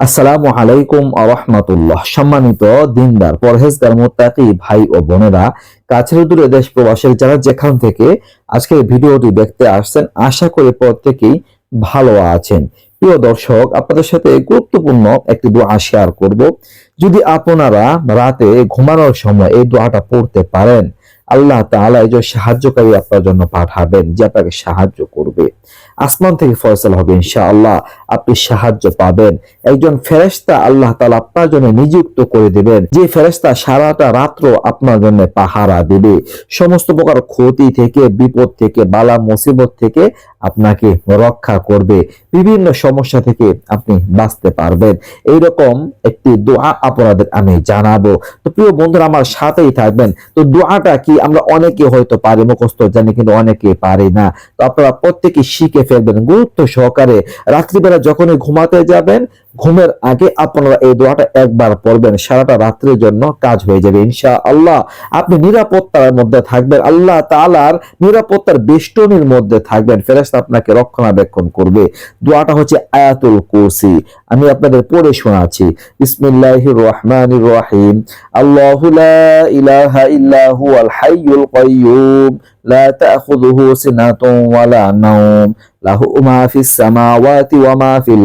আসসালামু আলাইকুম আরহামাতুল্লাহ সম্মানিত দিনদার, পরহেজগার, মোত্তাকি ভাই ও বোনেরা, কাছের দূরে দেশ প্রবাসের যারা যেখান থেকে আজকের ভিডিওটি দেখতে আসছেন, আশা করি প্রত্যেকেই ভালো আছেন। প্রিয় দর্শক, আপনাদের সাথে গুরুত্বপূর্ণ একটি দোয়া শেয়ার করব। যদি আপনারা রাতে ঘুমানোর সময় এই দোয়াটা পড়তে পারেন আল্লাহ এই যে সাহায্যকারী আপনার জন্য পাঠাবেন, যে আপনাকে সাহায্য করবে। আসমান থেকে ফয়সাল হবে ইনশাআল্লাহ, আপনি সাহায্য পাবেন। একজন ফেরেশতা আল্লাহ তাআলা আপনার জন্য নিযুক্ত করে দিবেন, যে ফেরেশতা সারাটা রাত্র আপনার জন্য পাহারা দিবে। সমস্ত প্রকার ক্ষতি থেকে, বিপদ থেকে, বালা মুসিবত থেকে আপনাকে রক্ষা করবে। বিভিন্ন সমস্যা থেকে আপনি বাঁচতে পারবেন। এইরকম একটি দোয়া আপনাদের আমি জানাব। তো প্রিয় বন্ধুরা, আমার সাথেই থাকবেন। তো দোয়াটা কি আমরা অনেকে হয়তো পারি, মুখস্থ জানি, কিন্তু অনেকে পারি না। তো আপনারা প্রত্যেকে শিখে ফেলবেন। গুরুত্ব সহকারে রাত্রিবেলা যখনই ঘুমাতে যাবেন ঘুমের আগে আপনারা এই দোয়াটা একবার পড়বেন, সারাটা রাত্রের জন্য কাজ হয়ে যাবে ইনশা আল্লাহ আপনি নিরাপত্তার মধ্যে থাকবেন, আল্লাহ তালার নিরাপত্তার বেষ্টনীর মধ্যে থাকবেন ফেরাস্তা আপনাকে রক্ষণাবেক্ষণ করবে। দোয়াটা হচ্ছে আয়াতুল কুরসি। আমি আপনাদের পড়ে শোনাচ্ছি। ইসমিল্লাহ রহমান রহিম। আল্লাহ ইলাহা ইল্লাহু আল হাইয়ুল কাইয়ুম। লা তাখুযুহু সিনাতুন ওয়ালা নাওম। লাহু মা ফিস সামাওয়াতি ওয়া মা ফিল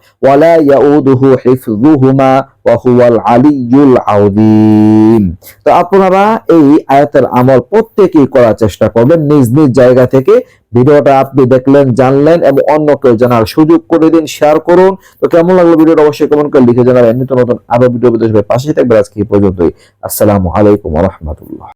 ওয়ালা ইয়াউদুহু হিফযুহুমা তো আপনারা এই আয়াতের আমল প্রত্যেকই করার চেষ্টা করবেন। নিজ নিজ জায়গা থেকে ভিডিওটা আপনি দেখলেন, জানলেন এবং অন্য কেউ জানার সুযোগ করে দিন শেয়ার করুন। তো কেমন লাগল ভিডিওটা? অবশ্যই কমেন্ট করে লিখে জানাবেন। নিত্য নতুন আরও ভিডিও পাশে থাকবে আজকে পর্যন্তই। আসসালামু আলাইকুম রাহমাতুল্লাহ।